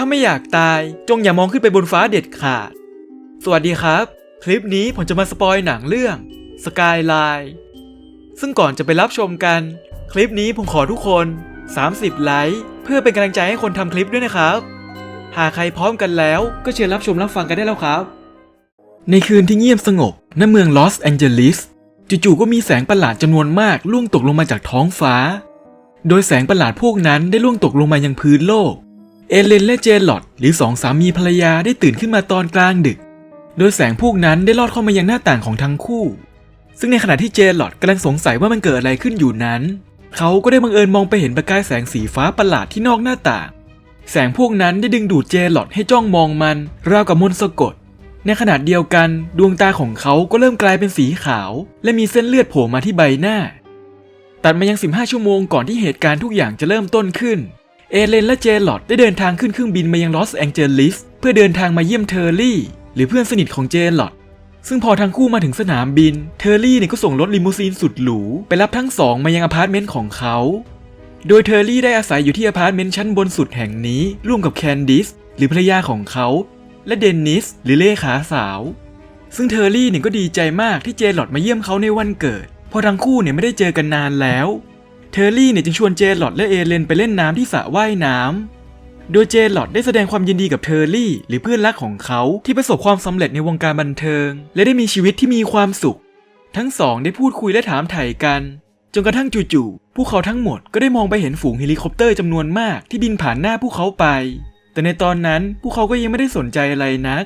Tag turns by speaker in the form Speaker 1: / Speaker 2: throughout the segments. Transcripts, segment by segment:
Speaker 1: ถ้าไม่อยากตายจงอย่ามองขึ้นไปบนฟ้าเด็ดขาด สวัสดีครับ คลิปนี้ผมจะมาสปอยหนังเรื่อง Skyline ซึ่งก่อนจะไปรับชมกัน คลิปนี้ผมขอทุกคน 30 ไลค์เพื่อเป็นกำลังใจให้คนทำคลิปด้วยนะครับ หากใครพร้อมกันแล้วก็เชิญรับชมรับฟังกันได้แล้วครับ ในคืนที่เงียบสงบณเมืองลอสแองเจลิสจู่ๆก็มีแสงประหลาดจำนวนมากล่วงตกลงมาจากท้องฟ้า โดยแสงประหลาดพวกนั้นได้ล่วงตกลงมายังพื้นโลก เอเลนและเจลอดหรือสองสามีภรรยาได้ตื่นขึ้นมาตอนกลางดึก โดยแสงพวกนั้นได้ลอดเข้ามายังหน้าต่างของทั้งคู่ ซึ่งในขณะที่เจลอดกำลังสงสัยว่ามันเกิดอะไรขึ้นอยู่นั้น เขาก็ได้บังเอิญมองไปเห็นประกายแสงสีฟ้าประหลาดที่นอกหน้าต่าง แสงพวกนั้นได้ดึงดูดเจลอดให้จ้องมองมัน ราวกับมนต์สะกด ในขณะเดียวกัน ดวงตาของเขาก็เริ่มกลายเป็นสีขาว และมีเส้นเลือดโผล่มาที่ใบหน้า ตัดมายัง 15 ชั่วโมงก่อนที่เหตุการณ์ทุกอย่างจะเริ่มต้นขึ้น เอเลนและเจลอดได้เดินทางขึ้นเครื่องบินมายังลอสแองเจลิสเพื่อเดินทางมาเยี่ยมเทอร์รี่ หรือเพื่อนสนิทของเจลอดซึ่งพอทั้งคู่มาถึงสนามบิน เทอร์รี่เนี่ยก็ส่งรถลิมูซีนสุดหรู ไปรับทั้งสองมายังอพาร์ตเมนต์ของเขา โดยเทอร์รี่ได้อาศัยอยู่ที่อพาร์ตเมนต์ชั้นบนสุดแห่งนี้ ร่วมกับแคนดิสหรือภรรยาของเขา และเดนนิสหรือเลขาสาว ซึ่งเทอร์รี่เนี่ยก็ดีใจมากที่เจลอดมาเยี่ยมเขาในวันเกิดเพราะทั้งคู่เนี่ยไม่ได้เจอกันนานแล้ว เทอร์รี่เนี่ยจึงชวนเจลอดและเอเลนไปเล่นน้ำที่สระว่ายน้ำ โดยเจลอดได้แสดงความยินดีกับเทอร์รี่ หรือเพื่อนรักของเขาที่ประสบความสำเร็จในวงการบันเทิง และได้มีชีวิตที่มีความสุข ทั้งสองได้พูดคุยและถามไถ่กัน จนกระทั่งจู่ๆพวกเขาทั้งหมดก็ได้มองไปเห็นฝูงเฮลิคอปเตอร์จำนวนมากที่บินผ่านหน้าพวกเขาไป แต่ในตอนนั้นพวกเขาก็ยังไม่ได้สนใจอะไรนัก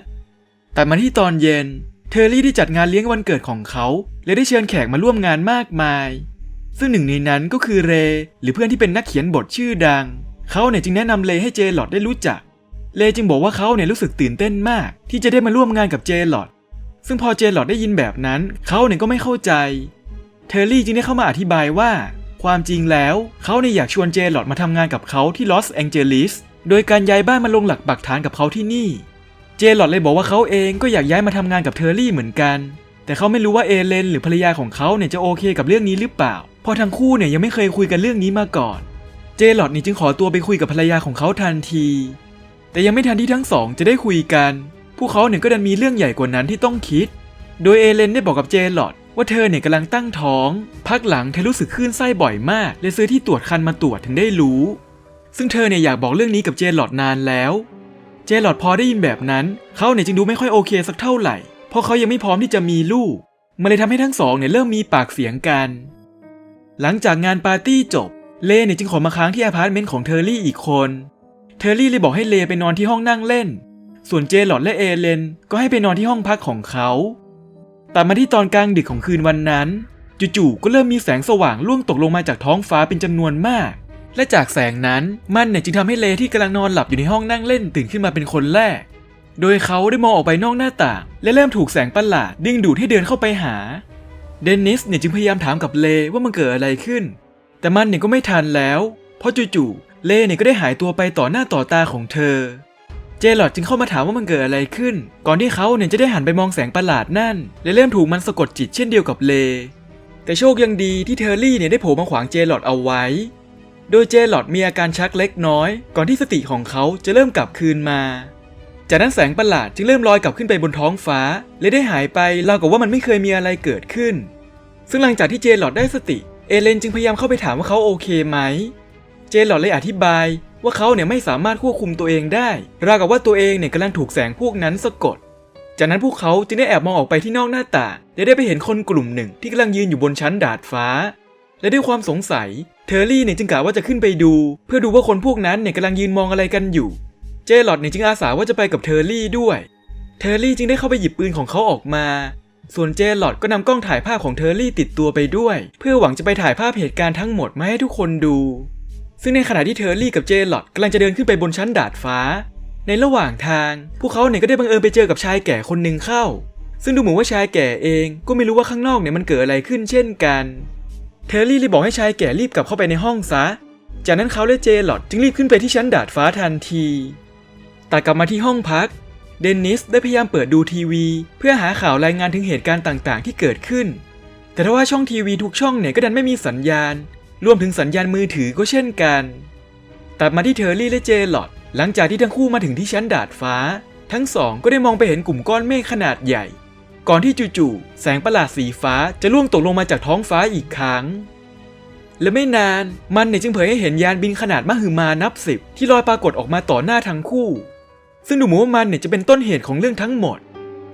Speaker 1: แต่มาที่ตอนเย็นเทอร์รี่ได้จัดงานเลี้ยงวันเกิดของเขา และได้เชิญแขกมาร่วมงานมากมาย ซึ่งหนึ่งในนั้นก็คือเรย์หรือเพื่อนที่เป็นนักเขียนบทชื่อดัง เขาเนี่ยจึงแนะนำเลย์ให้เจลอดได้รู้จัก เลย์จึงบอกว่าเขาเนี่ยรู้สึกตื่นเต้นมาก ที่จะได้มาร่วมงานกับเจลอดซึ่งพอเจลอดได้ยินแบบนั้น เขาเนี่ยก็ไม่เข้าใจ เทอร์รี่จึงได้เข้ามาอธิบายว่า ความจริงแล้วเขาเนี่ยอยากชวนเจลอดมาทำงานกับเขาที่ลอสแองเจลิสโดยการย้ายบ้านมาลงหลักปักฐานกับเขาที่นี่ เจลอดเลยบอกว่าเขาเองก็อยากย้ายมาทำงานกับเทอร์รี่เหมือนกัน แต่เขาไม่รู้ว่าเอเลนหรือภรรยาของเขาเนี่ยจะโอเคกับเรื่องนี้หรือเปล่า พราะทั้งคู่เนี่ยยังไม่เคยคุยกันเรื่องนี้มาก่อน เจลอดนี่จึงขอตัวไปคุยกับภรรยาของเขาทันที แต่ยังไม่ทันที่ทั้งสองจะได้คุยกัน พวกเขาเนี่ยก็ดันมีเรื่องใหญ่กว่านั้นที่ต้องคิด โดยเอเลนได้บอกกับเจลอดว่าเธอเนี่ยกำลังตั้งท้อง พักหลังเธอรู้สึกคลื่นไส้บ่อยมากเลยซื้อที่ตรวจคันมาตรวจถึงได้รู้ ซึ่งเธอเนี่ยอยากบอกเรื่องนี้กับเจลอดนานแล้ว เจลอดพอได้ยินแบบนั้น เขาเนี่ยจึงดูไม่ค่อยโอเคสักเท่าไหร่ เพราะเขายังไม่พร้อมที่จะมีลูก มันเลยทำให้ทั้งสองเนี่ยเริ่มมีปากเสียงกัน หลังจากงานปาร์ตี้จบ เลเนี่ยจึงขอมาค้างที่อพาร์ตเมนต์ของเทอร์รี่อีกคน เทอร์รี่เลยบอกให้เลไปนอนที่ห้องนั่งเล่น ส่วนเจลอดและเอเลนก็ให้ไปนอนที่ห้องพักของเขาแต่มาที่ตอนกลางดึกของคืนวันนั้น จู่ๆก็เริ่มมีแสงสว่างล่วงตกลงมาจากท้องฟ้าเป็นจำนวนมาก และจากแสงนั้นมันเนี่ยจึงทำให้เลที่กำลังนอนหลับอยู่ในห้องนั่งเล่นตื่นขึ้นมาเป็นคนแรก โดยเขาได้มองออกไปนอกหน้าต่าง และเริ่มถูกแสงประหลาดดึงดูดให้เดินเข้าไปหา เดนนิสเนี่ยจึงพยายามถามกับเลว่ามันเกิดอะไรขึ้น แต่มันเนี่ยก็ไม่ทันแล้ว เพราะจู่ๆเลเนี่ยก็ได้หายตัวไปต่อหน้าต่อตาของเธอ เจลอดจึงเข้ามาถามว่ามันเกิดอะไรขึ้น ก่อนที่เขาเนี่ยจะได้หันไปมองแสงประหลาดนั่น และเริ่มถูกมันสะกดจิตเช่นเดียวกับเล แต่โชคยังดีที่เทอร์รี่เนี่ยได้โผล่มาขวางเจลอดเอาไว้ โดยเจลอดมีอาการชักเล็กน้อย ก่อนที่สติของเขาจะเริ่มกลับคืนมาจากนั้นแสงประหลาดจึงเริ่มลอยกลับขึ้นไปบนท้องฟ้า และได้หายไปราวกับว่ามันไม่เคยมีอะไรเกิดขึ้น ซึ่งหลังจากที่เจนหลอดได้สติ เอเลนจึงพยายามเข้าไปถามว่าเขาโอเคไหม เจนหลอดเลยอธิบายว่าเขาเนี่ยไม่สามารถควบคุมตัวเองได้ ราวกับว่าตัวเองเนี่ยกำลังถูกแสงพวกนั้นสะกด จากนั้นพวกเขาจึงได้แอบมองออกไปที่นอกหน้าต่างและได้ไปเห็นคนกลุ่มหนึ่งที่กำลังยืนอยู่บนชั้นดาดฟ้า และด้วยความสงสัย เทอร์รี่เนี่ยจึงกล่าวว่าจะขึ้นไปดู เพื่อดูว่าคนพวกนั้นเนี่ยกำลังยืนมองอะไรกันอยู่ เจลอดเนี่ยจึงอาสาว่าจะไปกับเทอร์รี่ด้วย เทอร์รี่จึงได้เข้าไปหยิบปืนของเขาออกมา ส่วนเจลอดก็นำกล้องถ่ายภาพของเทอร์รี่ติดตัวไปด้วย เพื่อหวังจะไปถ่ายภาพเหตุการณ์ทั้งหมดมาให้ทุกคนดู ซึ่งในขณะที่เทอร์รี่กับเจลอดกำลังจะเดินขึ้นไปบนชั้นดาดฟ้า ในระหว่างทาง พวกเขาเนี่ยก็ได้บังเอิญไปเจอกับชายแก่คนหนึ่งเข้า ซึ่งดูเหมือนว่าชายแก่เองก็ไม่รู้ว่าข้างนอกเนี่ยมันเกิดอะไรขึ้นเช่นกันเทอร์รี่เลยบอกให้ชายแก่รีบกลับเข้าไปในห้องซะ จากนั้นเขาและเจลอดจึงรีบขึ้นไปที่ชั้นดาดฟ้าทันทีแตัดกลับมาที่ห้องพัก เดนนิสได้พยายามเปิดดูทีวี เพื่อหาข่าวรายงานถึงเหตุการณ์ต่างๆ ที่เกิดขึ้น แต่ทว่าช่องทีวีทุกช่องเนี่ยก็ดันไม่มีสัญญาณ รวมถึงสัญญาณมือถือก็เช่นกัน ตัดมาที่เทอร์รี่และเจลอดหลังจากที่ทั้งคู่มาถึงที่ชั้นดาดฟ้า ทั้งสองก็ได้มองไปเห็นกลุ่มก้อนเมฆขนาดใหญ่ ก่อนที่จู่ๆแสงประหลาดสีฟ้าจะล่วงตกลงมาจากท้องฟ้าอีกครั้งและไม่นานมันเนี่ยจึงเผยให้เห็นยานบินขนาดมหึมานับสิบที่ลอยปรากฏออกมาต่อหน้าทั้งคู่ ซึ่งดูเหมือนว่ามันเนี่ยจะเป็นต้นเหตุของเรื่องทั้งหมด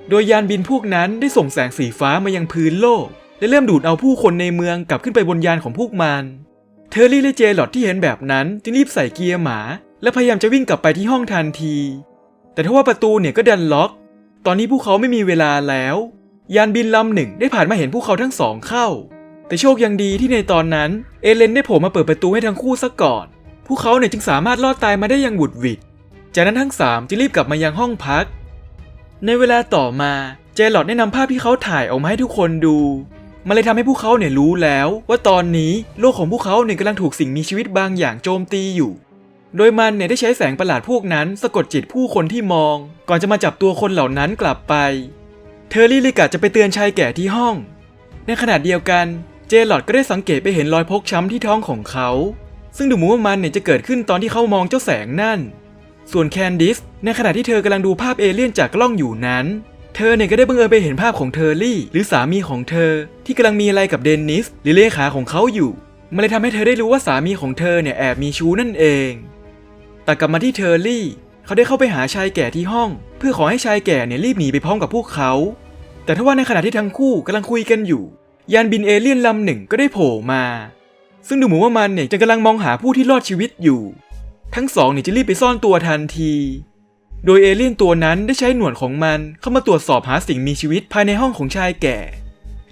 Speaker 1: โดยยานบินพวกนั้นได้ส่งแสงสีฟ้ามายังพื้นโลก และเริ่มดูดเอาผู้คนในเมืองกลับขึ้นไปบนยานของพวกมัน เทอร์รี่และเจลอดที่เห็นแบบนั้นจึงรีบใส่เกียร์หมา และพยายามจะวิ่งกลับไปที่ห้องทันที แต่ทว่าประตูเนี่ยก็ดันล็อก ตอนนี้พวกเขาไม่มีเวลาแล้ว ยานบินลำหนึ่งได้ผ่านมาเห็นพวกเขาทั้งสองเข้า แต่โชคยังดีที่ในตอนนั้นเอเลนได้โผล่มาเปิดประตูให้ทั้งคู่ซะก่อน พวกเขาเนี่ยจึงสามารถรอดตายมาได้อย่างหวุดหวิด จากนั้นทั้งสามจึงรีบกลับมายังห้องพัก ในเวลาต่อมาเจลอดได้นำภาพที่เขาถ่ายออกมาให้ทุกคนดู มันเลยทำให้พวกเขาเนี่ยรู้แล้ว ว่าตอนนี้โลกของพวกเขาเนี่ยกำลังถูกสิ่งมีชีวิตบางอย่างโจมตีอยู่ โดยมันเนี่ยได้ใช้แสงประหลาดพวกนั้น สะกดจิตผู้คนที่มอง ก่อนจะมาจับตัวคนเหล่านั้นกลับไป เทอร์รี่ลยกะจะไปเตือนชายแก่ที่ห้อง ในขณะเดียวกันเจลอดก็ได้สังเกตไปเห็นรอยพกช้ำที่ท้องของเขา ซึ่งดูเหมือนว่ามันเนี่ยจะเกิดขึ้นตอนที่เขามองเจ้าแสงนั่น ส่วนแคนดิสในขณะที่เธอกำลังดูภาพเอเลี่ยนจากกล้องอยู่นั้น เธอเนี่ยก็ได้บังเอิญไปเห็นภาพของเทอร์รี่ หรือสามีของเธอ ที่กำลังมีอะไรกับเดนนิสหรือเลขาของเขาอยู่ มันเลยทำให้เธอได้รู้ว่าสามีของเธอเนี่ยแอบมีชู้นั่นเอง แต่กลับมาที่เทอร์รี่ เขาได้เข้าไปหาชายแก่ที่ห้อง เพื่อขอให้ชายแก่เนี่ยรีบหนีไปพร้อมกับพวกเขา แต่ทว่าในขณะที่ทั้งคู่กำลังคุยกันอยู่ ยานบินเอเลี่ยนลำหนึ่งก็ได้โผล่มา ซึ่งดูเหมือนว่ามันเนี่ยจะกำลังมองหาผู้ที่รอดชีวิตอยู่ ทั้งสองนี่จะรีบไปซ่อนตัวทันที โดยเอเลี่ยนตัวนั้นได้ใช้หนวดของมันเข้ามาตรวจสอบหาสิ่งมีชีวิตภายในห้องของชายแก่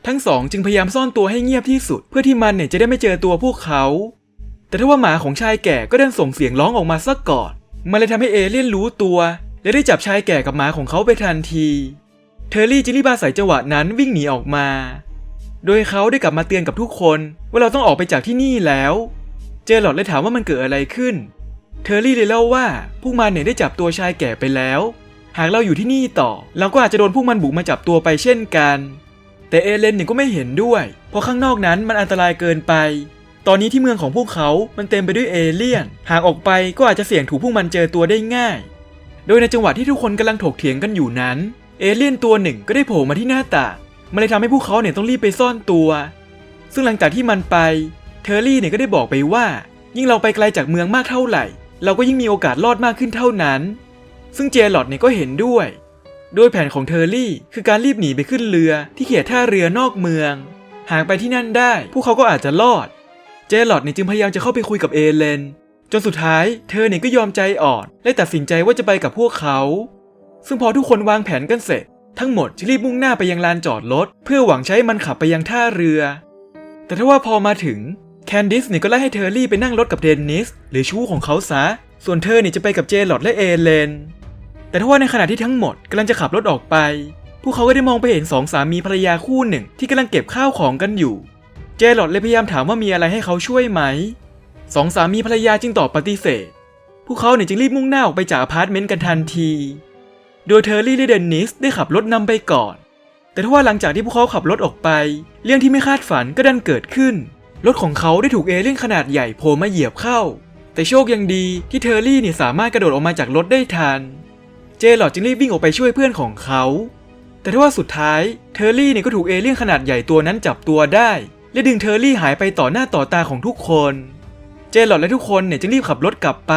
Speaker 1: ทั้งสองจึงพยายามซ่อนตัวให้เงียบที่สุด เพื่อที่มันเนี่ยจะได้ไม่เจอตัวพวกเขา แต่ถ้าว่าหมาของชายแก่ก็ดันส่งเสียงร้องออกมาซะก่อน มันเลยทำให้เอเลี่ยนรู้ตัว และได้จับชายแก่กับหมาของเขาไปทันที เทอร์รี่จึงรีบาศัยจังหวะนั้นวิ่งหนีออกมา โดยเขาได้กลับมาเตือนกับทุกคน ว่าเราต้องออกไปจากที่นี่แล้ว เจลอดเลยถามว่ามันเกิดอะไรขึ้น เทอร์รี่เลยเล่าว่าพวกมันเนี่ยได้จับตัวชายแก่ไปแล้ว หากเราอยู่ที่นี่ต่อ เราก็อาจจะโดนพวกมันบุกมาจับตัวไปเช่นกัน แต่เอเลนเนี่ยก็ไม่เห็นด้วย เพราะข้างนอกนั้นมันอันตรายเกินไป ตอนนี้ที่เมืองของพวกเขา มันเต็มไปด้วยเอเลี่ยน หากออกไปก็อาจจะเสี่ยงถูกพวกมันเจอตัวได้ง่าย โดยในจังหวะที่ทุกคนกำลังถกเถียงกันอยู่นั้น เอเลี่ยนตัวหนึ่งก็ได้โผล่มาที่หน้าต่าง มันเลยทำให้พวกเขาเนี่ยต้องรีบไปซ่อนตัว ซึ่งหลังจากที่มันไป เทอร์รี่เนี่ยก็ได้บอกไปว่า ยิ่งเราไปไกลจากเมืองมากเท่าไหร่ เราก็ยิ่งมีโอกาสรอดมากขึ้นเท่านั้น ซึ่งเจลอดเนี่ยก็เห็นด้วย โดยแผนของเทอร์รี่คือการรีบหนีไปขึ้นเรือที่เขตท่าเรือนอกเมือง หากไปที่นั่นได้ พวกเขาก็อาจจะรอด เจลอดเนี่ยจึงพยายามจะเข้าไปคุยกับเอเลน จนสุดท้ายเธอเนี่ยก็ยอมใจอ่อน และตัดสินใจว่าจะไปกับพวกเขา ซึ่งพอทุกคนวางแผนกันเสร็จ ทั้งหมดจะรีบมุ่งหน้าไปยังลานจอดรถเพื่อหวังใช้มันขับไปยังท่าเรือ แต่ถ้าว่าพอมาถึง แคนดิสเนี่ยก็ไล่ให้เทอร์รี่ไปนั่งรถกับเดนนิสหรือชู้ของเขาซะ ส่วนเธอเนี่ยจะไปกับเจลอดและเอเลน แต่ถ้าว่าในขณะที่ทั้งหมดกำลังจะขับรถออกไป พวกเขาก็ได้มองไปเห็นสองสามีภรรยาคู่หนึ่งที่กำลังเก็บข้าวของกันอยู่ เจลอดเลยพยายามถามว่ามีอะไรให้เขาช่วยไหม สองสามีภรรยาจึงตอบปฏิเสธ พวกเขาเนี่ยจึงรีบมุ่งหน้าออกไปจากอพาร์ตเมนต์กันทันที โดยเทอร์รี่และเดนนิสได้ขับรถนำไปก่อน แต่ถ้าว่าหลังจากที่พวกเขาขับรถออกไป เรื่องที่ไม่คาดฝันก็ดันเกิดขึ้น รถของเขาได้ถูกเอเลี่ยนขนาดใหญ่โผล่มาเหยียบเข้า แต่โชคยังดีที่เทอร์รี่เนี่ยสามารถกระโดดออกมาจากรถได้ทัน เจหลอดจึงรีบวิ่งออกไปช่วยเพื่อนของเขา แต่ถ้าว่าสุดท้ายเทอร์รี่เนี่ยก็ถูกเอเลี่ยนขนาดใหญ่ตัวนั้นจับตัวได้ และดึงเทอร์รี่หายไปต่อหน้าต่อตาของทุกคน เจหลอดและทุกคนเนี่ยจึงรีบขับรถกลับไป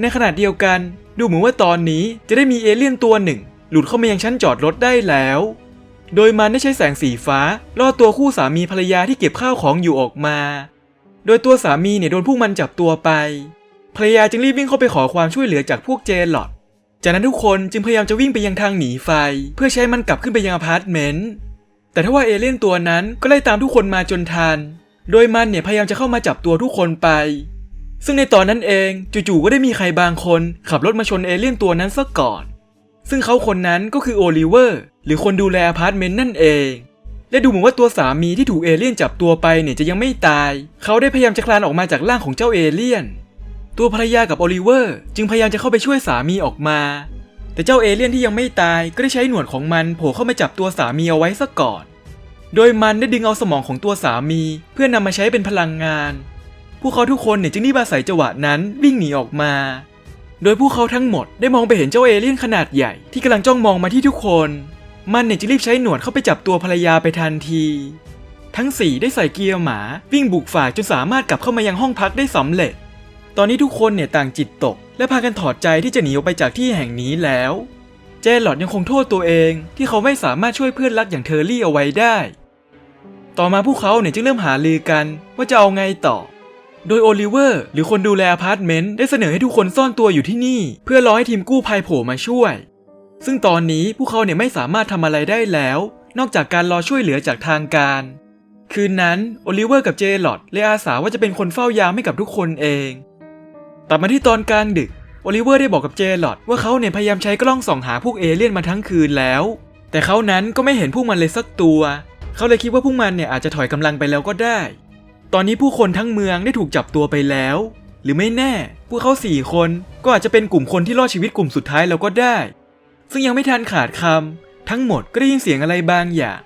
Speaker 1: ในขณะเดียวกัน ดูเหมือนว่าตอนนี้จะได้มีเอเลี่ยนตัวหนึ่ง หลุดเข้ามายังชั้นจอดรถได้แล้ว โดยมันได้ใช้แสงสีฟ้าล่อตัวคู่สามีภรรยาที่เก็บข้าวของอยู่ออกมา โดยตัวสามีเนี่ยโดนพวกมันจับตัวไป ภรรยาจึงรีบวิ่งเข้าไปขอความช่วยเหลือจากพวกเจลลอดจากนั้นทุกคนจึงพยายามจะวิ่งไปยังทางหนีไฟ เพื่อใช้มันกลับขึ้นไปยังอพาร์ตเมนต์ แต่ถ้าว่าเอเลี่ยนตัวนั้นก็ไล่ตามทุกคนมาจนทัน โดยมันเนี่ยพยายามจะเข้ามาจับตัวทุกคนไป ซึ่งในตอนนั้นเองจู่ๆก็ได้มีใครบางคนขับรถมาชนเอเลี่ยนตัวนั้นซะก่อน ซึ่งเขาคนนั้นก็คือโอลิเวอร์หรือคนดูแลอพาร์ตเมนต์นั่นเอง และดูเหมือนว่าตัวสามีที่ถูกเอเลี่ยนจับตัวไปเนี่ยจะยังไม่ตาย เขาได้พยายามจะคลานออกมาจากร่างของเจ้าเอเลี่ยน ตัวภรรยากับโอลิเวอร์จึงพยายามจะเข้าไปช่วยสามีออกมา แต่เจ้าเอเลี่ยนที่ยังไม่ตายก็ได้ใช้หนวดของมันโผล่เข้ามาจับตัวสามีเอาไว้ซะก่อน โดยมันได้ดึงเอาสมองของตัวสามี เพื่อนำมาใช้เป็นพลังงาน พวกเขาทุกคนเนี่ยจึงรีบอาศัยจังหวะนั้นวิ่งหนีออกมา โดยพวกเขาทั้งหมดได้มองไปเห็นเจ้าเอเลี่ยนขนาดใหญ่ที่กำลังจ้องมองมาที่ทุกคน มันเนี่ยจะรีบใช้หนวดเข้าไปจับตัวภรรยาไปทันที ทั้งสี่ได้ใส่เกียร์หมา วิ่งบุกฝ่าจนสามารถกลับเข้ามายังห้องพักได้สำเร็จ ตอนนี้ทุกคนเนี่ยต่างจิตตก และพากันถอดใจที่จะหนีออกไปจากที่แห่งนี้แล้ว เจหลอดยังคงโทษตัวเอง ที่เขาไม่สามารถช่วยเพื่อนรักอย่างเทอร์รี่เอาไว้ได้ ต่อมาพวกเขาเนี่ยจึงเริ่มหาลือกันว่าจะเอาไงต่อ โดยโอลิเวอร์หรือคนดูแลอพาร์ตเมนต์ได้เสนอให้ทุกคนซ่อนตัวอยู่ที่นี่ เพื่อรอให้ทีมกู้ภัยโผล่มาช่วย ซึ่งตอนนี้พวกเขาเนี่ยไม่สามารถทำอะไรได้แล้ว นอกจากการรอช่วยเหลือจากทางการ คืนนั้นโอลิเวอร์กับเจลอดเลยอาสาว่าจะเป็นคนเฝ้ายามให้กับทุกคนเองตัดมาที่ตอนกลางดึกโอลิเวอร์ได้บอกกับเจลอดว่าเขาเนี่ยพยายามใช้กล้องส่องหาพวกเอเลี่ยนมาทั้งคืนแล้ว แต่เขานั้นก็ไม่เห็นพวกมันเลยสักตัว เขาเลยคิดว่าพวกมันเนี่ยอาจจะถอยกำลังไปแล้วก็ได้ ตอนนี้ผู้คนทั้งเมืองได้ถูกจับตัวไปแล้ว หรือไม่แน่ พวกเขาสี่คนก็อาจจะเป็นกลุ่มคนที่รอดชีวิตกลุ่มสุดท้ายแล้วก็ได้ ซึ่งยังไม่ทันขาดคำทั้งหมดก็ได้ยินเสียงอะไรบางอย่าง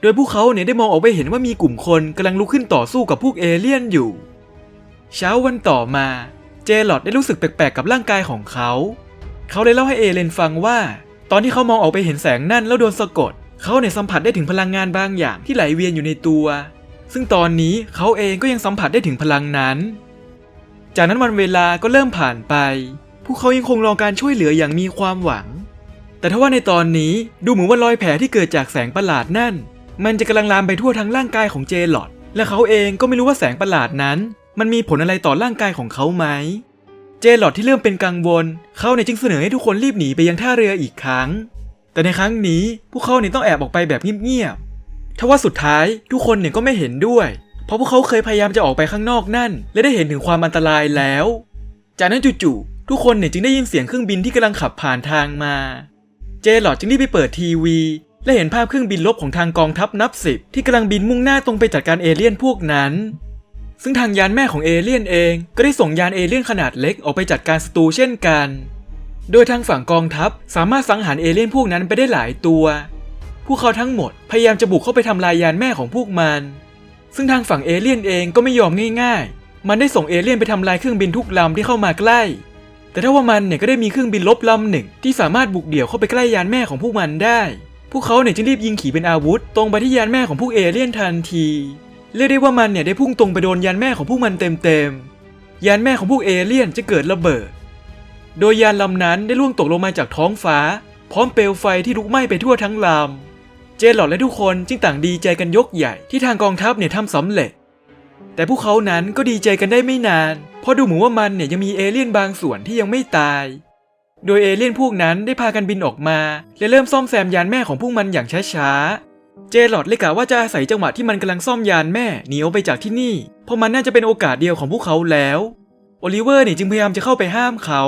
Speaker 1: โดยพวกเขาเนี่ยได้มองออกไปเห็นว่ามีกลุ่มคนกำลังลุกขึ้นต่อสู้กับพวกเอเลี่ยนอยู่ เช้าวันต่อมา เจลอดได้รู้สึกแปลกๆกับร่างกายของเขา เขาเลยเล่าให้เอเลนฟังว่า ตอนที่เขามองออกไปเห็นแสงนั่นแล้วโดนสะกด เขาเนี่ยสัมผัสได้ถึงพลังงานบางอย่างที่ไหลเวียนอยู่ในตัว ซึ่งตอนนี้เขาเองก็ยังสัมผัสได้ถึงพลังนั้น จากนั้นวันเวลาก็เริ่มผ่านไป พวกเขายังคงรอการช่วยเหลืออย่างมีความหวัง แต่ถ้าว่าในตอนนี้ดูเหมือนว่ารอยแผลที่เกิดจากแสงประหลาดนั่น มันจะกำลังลามไปทั่วทั้งร่างกายของเจลอดและเขาเองก็ไม่รู้ว่าแสงประหลาดนั้น มันมีผลอะไรต่อร่างกายของเขาไหม เจลอดที่เริ่มเป็นกังวล เขาเนี่ยจึงเสนอให้ทุกคนรีบหนีไปยังท่าเรืออีกครั้ง แต่ในครั้งนี้พวกเขาเนี่ยต้องแอบออกไปแบบเงียบๆ ทว่าสุดท้ายทุกคนเนี่ยก็ไม่เห็นด้วย เพราะพวกเขาเคยพยายามจะออกไปข้างนอกนั่น และได้เห็นถึงความอันตรายแล้ว จากนั้นจู่ๆทุกคนเนี่ยจึงได้ยินเสียงเครื่องบินที่กำลังขับผ่านทางมา เจหลอดจึงรีบไปเปิดทีวี และเห็นภาพเครื่องบินลบของทางกองทัพนับสิบที่กำลังบินมุ่งหน้าตรงไปจัดการเอเลี่ยนพวกนั้น ซึ่งทางยานแม่ของเอเลี่ยนเอง ก็ได้ส่งยานเอเลี่ยนขนาดเล็กออกไปจัดการศัตรูเช่นกัน โดยทางฝั่งกองทัพสามารถสังหารเอเลี่ยนพวกนั้นไปได้หลายตัว พวกเขาทั้งหมดพยายามจะบุกเข้าไปทำลายยานแม่ของพวกมัน ซึ่งทางฝั่งเอเลี่ยนเองก็ไม่ยอมง่าย ๆ มันได้ส่งเอเลี่ยนไปทำลายเครื่องบินทุกลำที่เข้ามาใกล้ แต่ถ้าว่ามันเนี่ยก็ได้มีเครื่องบินลบลำหนึ่งที่สามารถบุกเดี่ยวเข้าไปใกล้ยานแม่ของพวกมันได้ พวกเขาเนี่ยจึงรีบยิงขี่เป็นอาวุธ ตรงไปที่ยานแม่ของพวกเอเลี่ยนทันทีเรียกได้ว่ามันเนี่ยได้พุ่งตรงไปโดนยานแม่ของพวกมันเต็มๆ ยานแม่ของพวกเอเลี่ยนจะเกิดระเบิด โดยยานลำนั้นได้ล่วงตกลงมาจากท้องฟ้า พร้อมเปลวไฟที่ลุกไหม้ไปทั่วทั้งลำ เจนหลอดและทุกคนจึงต่างดีใจกันยกใหญ่ที่ทางกองทัพเนี่ยทำสำเร็จ แต่พวกเขานั้นก็ดีใจกันได้ไม่นาน เพราะดูเหมือนว่ามันเนี่ยยังมีเอเลี่ยนบางส่วนที่ยังไม่ตาย โดยเอเลี่ยนพวกนั้นได้พากันบินออกมา และเริ่มซ่อมแซมยานแม่ของพวกมันอย่างช้าๆ เจหลอดเลยกะว่าจะอาศัยจังหวะที่มันกำลังซ่อมยานแม่หนีออกไปจากที่นี่ เพราะมันน่าจะเป็นโอกาสเดียวของพวกเขาแล้วโอลิเวอร์เนี่ยจึงพยายามจะเข้าไปห้ามเขา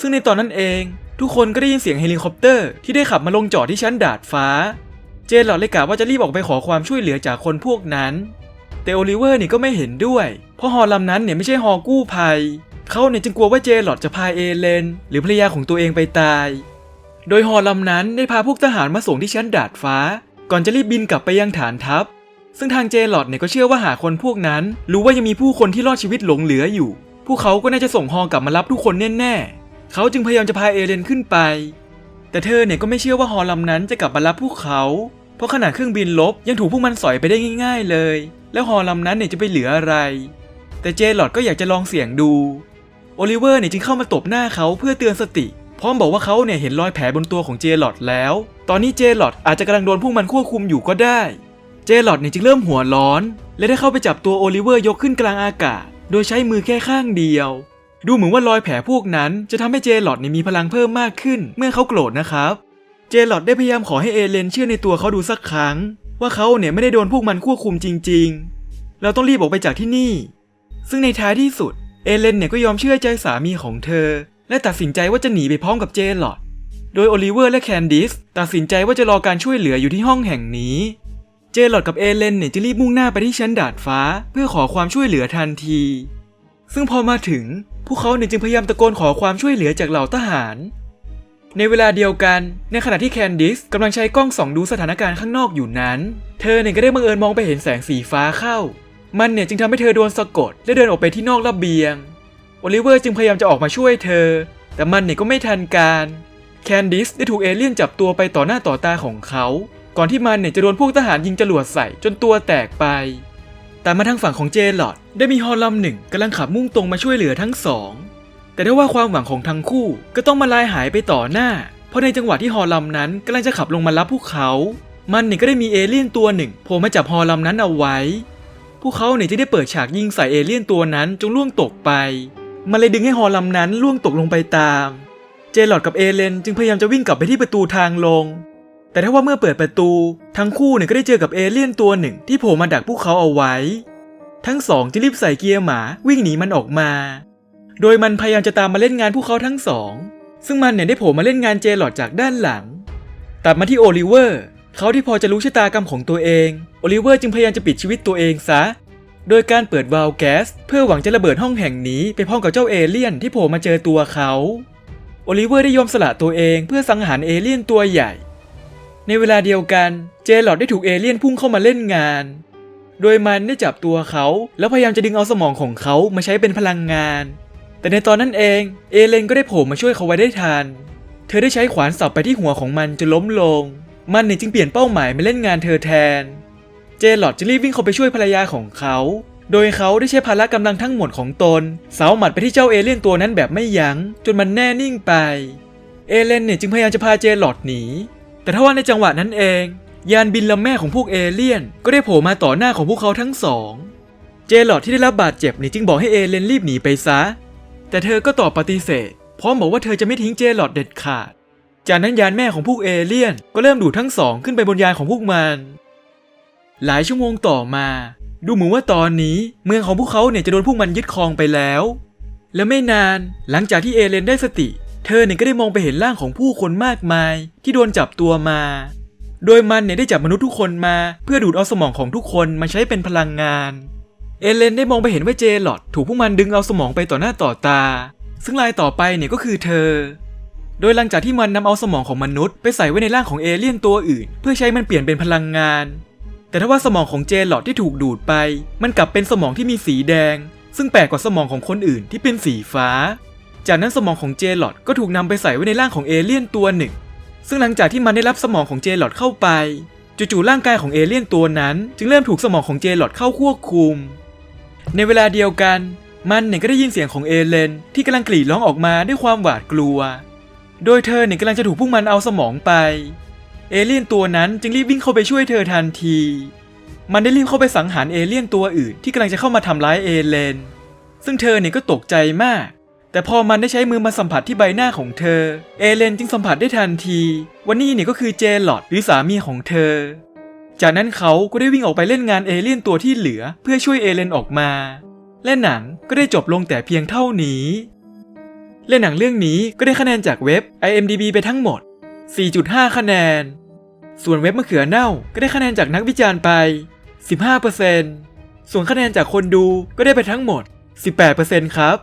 Speaker 1: ซึ่งในตอนนั้นเอง ทุกคนก็ได้ยินเสียงเฮลิคอปเตอร์ที่ได้ขับมาลงจอดที่ชั้นดาดฟ้า เจนหลอดเลยกะว่าจะรีบออกไปขอความช่วยเหลือจากคนพวกนั้น แต่โอลิเวอร์เนี่ยก็ไม่เห็นด้วย เพราะฮอลำนั้นเนี่ยไม่ใช่ฮอกู้ภัย เขาเนี่ยจึงกลัวว่าเจนหลอดจะพาเอเลน หรือภรรยาของตัวเองไปตาย โดยฮอลำนั้นได้พาพวกทหารมาส่งที่ชั้นดาดฟ้า ก่อนจะรีบบินกลับไปยังฐานทัพ ซึ่งทางเจนหลอดเนี่ยก็เชื่อว่าหาคนพวกนั้น รู้ว่ายังมีผู้คนที่รอดชีวิตหลงเหลืออยู่ พวกเขาก็น่าจะส่งฮอกลับมารับทุกคนแน่ๆ เขาจึงพยายามจะพาเอเลนขึ้นไป แต่เธอเนี่ยก็ไม่เชื่อว่าฮอลำนั้นจะกลับมารับพวกเขา เพราะขนาดเครื่องบินลบยังถูกพวกมันสอยไปได้ง่าย ๆเลย แล้วฮอลำนั้นเนี่ยจะไปเหลืออะไร แต่เจลอดก็อยากจะลองเสี่ยงดู โอลิเวอร์เนี่ยจึงเข้ามาตบหน้าเขาเพื่อเตือนสติ พร้อมบอกว่าเขาเนี่ยเห็นรอยแผลบนตัวของเจลอดแล้ว ตอนนี้เจลอดอาจจะกำลังโดนพวกมันควบคุมอยู่ก็ได้ เจลอดเนี่ยจึงเริ่มหัวร้อน และได้เข้าไปจับตัวโอลิเวอร์ยกขึ้นกลางอากาศ โดยใช้มือแค่ข้างเดียว ดูเหมือนว่ารอยแผลพวกนั้นจะทำให้เจลอดเนี่ยมีพลังเพิ่มมากขึ้น เมื่อเขาโกรธนะครับ เจหลอดได้พยายามขอให้เอเลนเชื่อในตัวเขาดูสักครั้ง ว่าเขาเนี่ยไม่ได้โดนพวกมันควบคุมจริง ๆ เราต้องรีบออกไปจากที่นี่ ซึ่งในท้ายที่สุด เอเลนเนี่ยก็ยอมเชื่อใจสามีของเธอ และตัดสินใจว่าจะหนีไปพร้อมกับเจหลอดโดยโอลิเวอร์และแคนดิสตัดสินใจว่าจะรอการช่วยเหลืออยู่ที่ห้องแห่งนี้ เจหลอดกับเอเลนเนี่ยจะรีบมุ่งหน้าไปที่ชั้นดาดฟ้า เพื่อขอความช่วยเหลือทันที ซึ่งพอมาถึง พวกเขาเนี่ยจึงพยายามตะโกนขอความช่วยเหลือจากเหล่าทหาร ในเวลาเดียวกัน ในขณะที่แคนดิสกำลังใช้กล้องส่องดูสถานการณ์ข้างนอกอยู่นั้น เธอเนี่ยก็ได้บังเอิญมองไปเห็นแสงสีฟ้าเข้า มันเนี่ยจึงทำให้เธอโดนสะกดและเดินออกไปที่นอกระเบียง โอลิเวอร์จึงพยายามจะออกมาช่วยเธอ แต่มันเนี่ยก็ไม่ทันการ แคนดิสได้ถูกเอเลี่ยนจับตัวไปต่อหน้าต่อตาของเขา ก่อนที่มันเนี่ยจะโดนพวกทหารยิงจรวดใส่จนตัวแตกไป แต่มาทางฝั่งของเจลอดได้มีฮอลลำหนึ่งกำลังขับมุ่งตรงมาช่วยเหลือทั้งสอง แต่ได้ว่าความหวังของทั้งคู่ก็ต้องมาลายหายไปต่อหน้า เพราะในจังหวะที่ฮอลลำนั้นกำลังจะขับลงมารับพวกเขา มันเนี่ยก็ได้มีเอเลี่ยนตัวหนึ่งโผล่มาจับฮอลลำนั้นเอาไว้ พวกเขาเนี่ยจะได้เปิดฉากยิงใส่เอเลี่ยนตัวนั้นจนล่วงตกไป มันเลยดึงให้ฮอลลำนั้นล่วงตกลงไปตาม เจลอดกับเอเลนจึงพยายามจะวิ่งกลับไปที่ประตูทางลง แต่ถ้าว่าเมื่อเปิดประตู ทั้งคู่เนี่ยก็ได้เจอกับเอเลี่ยนตัวหนึ่งที่โผล่มาดักพวกเขาเอาไว้ ทั้งสองจึงรีบใส่เกียร์หมาวิ่งหนีมันออกมา โดยมันพยายามจะตามมาเล่นงานพวกเขาทั้งสอง ซึ่งมันเนี่ยได้โผล่มาเล่นงานเจลอดจากด้านหลัง ตัดมาที่โอลิเวอร์ เขาที่พอจะรู้ชะตากรรมของตัวเอง โอลิเวอร์จึงพยายามจะปิดชีวิตตัวเองซะ โดยการเปิดวาล์วแก๊สเพื่อหวังจะระเบิดห้องแห่งนี้ไปพร้อมกับเจ้าเอเลี่ยนที่โผล่มาเจอตัวเขา โอลิเวอร์ได้ยอมสละตัวเองเพื่อสังหารเอเลี่ยนตัวใหญ่ ในเวลาเดียวกัน เจลอดได้ถูกเอเลี่ยนพุ่งเข้ามาเล่นงานโดยมันได้จับตัวเขา แล้วพยายามจะดึงเอาสมองของเขามาใช้เป็นพลังงาน แต่ในตอนนั้นเอง เอเลนก็ได้โผล่มาช่วยเขาไว้ได้ทัน เธอได้ใช้ขวานสับไปที่หัวของมันจนล้มลง มันเนี่ยจึงเปลี่ยนเป้าหมายมาเล่นงานเธอแทน เจลอดจะรีบวิ่งเข้าไปช่วยภรรยาของเขา โดยเขาได้ใช้พละกำลังทั้งหมดของตนเสาหมัดไปที่เจ้าเอเลี่ยนตัวนั้นแบบไม่ยัง้ง จนมันแน่นิ่งไป เอเลนเนี่ยจึงพยายามจะพาเจลอดหนี แต่ถ้าว่าในจังหวะนั้นเอง ยานบินลำแม่ของพวกเอเลี่ยน ก็ได้โผล่มาต่อหน้าของพวกเขาทั้งสอง เจลอดที่ได้รับบาดเจ็บเนี่ยจึงบอกให้เอเลนรีบหนีไปซะ แต่เธอก็ตอบปฏิเสธพร้อมบอกว่าเธอจะไม่ทิ้งเจลอดเด็ดขาด จากนั้นยานแม่ของพวกเอเลี่ยนก็เริ่มดูดทั้งสองขึ้นไปบนยานของพวกมัน หลายชั่วโมงต่อมา ดูเหมือนว่าตอนนี้เมืองของพวกเขาเนี่ยจะโดนพวกมันยึดครองไปแล้ว และไม่นานหลังจากที่เอเลนได้สติ เธอเนี่ยก็ได้มองไปเห็นร่างของผู้คนมากมาย ที่โดนจับตัวมา โดยมันเนี่ยได้จับมนุษย์ทุกคนมา เพื่อดูดเอาสมองของทุกคนมาใช้เป็นพลังงาน เอเลนได้มองไปเห็นว่าเจลอดถูกพวกมันดึงเอาสมองไปต่อหน้าต่อตา ซึ่งรายต่อไปเนี่ยก็คือเธอ โดยหลังจากที่มันนำเอาสมองของมนุษย์ ไปใส่ไว้ในร่างของเอเลี่ยนตัวอื่น เพื่อใช้มันเปลี่ยนเป็นพลังงาน แต่ถ้าว่าสมองของเจลอดที่ถูกดูดไป มันกลับเป็นสมองที่มีสีแดง ซึ่งแปลกกว่าสมองของคนอื่นที่เป็นสีฟ้า จากนั้นสมองของเจลอดก็ถูกนำไปใส่ไว้ในร่างของเอเลี่ยนตัวหนึ่ง ซึ่งหลังจากที่มันได้รับสมองของเจลอดเข้าไปจู่ๆร่างกายของเอเลี่ยนตัวนั้น จึงเริ่มถูกสมองของเจลอดเข้าควบคุม ในเวลาเดียวกัน มันเนี่ยก็ได้ยินเสียงของเอเลน ที่กำลังกรีดร้องออกมาด้วยความหวาดกลัว โดยเธอเนี่ยกำลังจะถูกพวกมันเอาสมองไป เอเลี่ยนตัวนั้นจึงรีบวิ่งเข้าไปช่วยเธอทันที มันได้รีบเข้าไปสังหารเอเลี่ยนตัวอื่นที่กำลังจะเข้ามาทำร้ายเอเลน ซึ่งเธอเนี่ยก็ตกใจมาก แต่พอมันได้ใช้มือมาสัมผัสที่ใบหน้าของเธอ เอเลนจึงสัมผัสได้ทันทีว่านี่เนี่ยก็คือเจลอดหรือสามีของเธอ จากนั้นเขาก็ได้วิ่งออกไปเล่นงานเอเลี่ยนตัวที่เหลือเพื่อช่วยเอเลนออกมา และหนังก็ได้จบลงแต่เพียงเท่านี้ และหนังเรื่องนี้ก็ได้คะแนนจากเว็บ IMDB ไปทั้งหมด 4.5 คะแนน ส่วนเว็บมะเขือเน่าก็ได้คะแนนจากนักวิจารณ์ไป 15%ส่วนคะแนนจากคนดูก็ได้ไปทั้งหมด 18%ครับ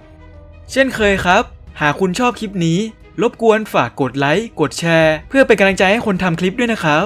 Speaker 1: เช่นเคยครับ หากคุณชอบคลิปนี้ รบกวนฝากกดไลค์ กดแชร์ เพื่อเป็นกำลังใจให้คนทำคลิปด้วยนะครับ